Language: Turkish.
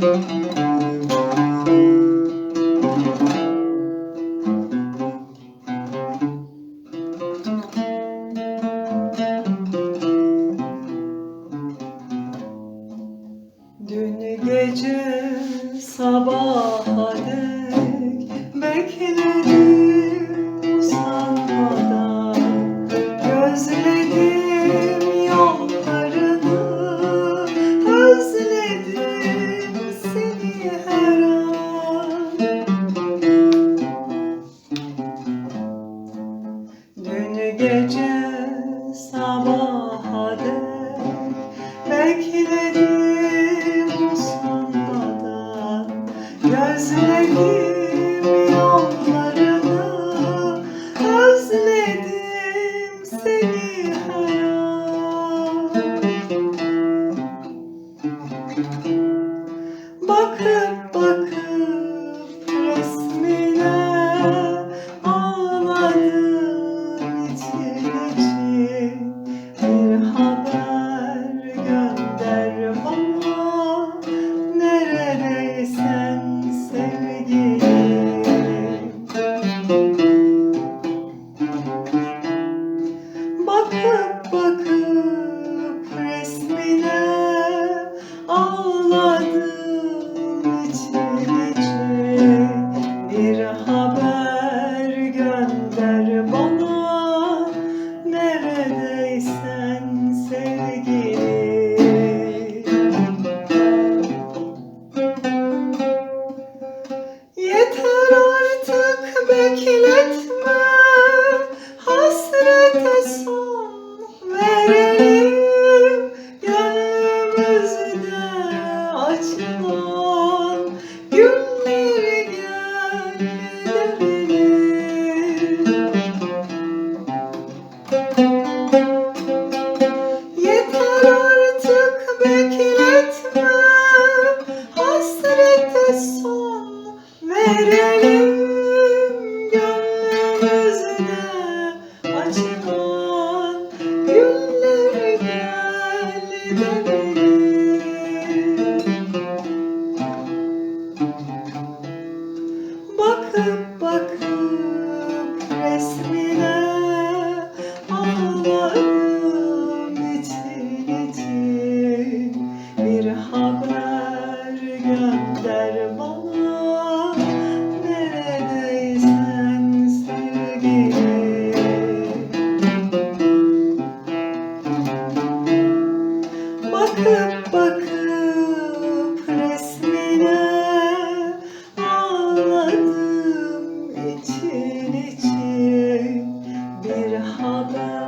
Dün gece sabaha dek bekledim. haber gönder bana? Neredeysen sevgili Yeter artık bekle. Thank you. about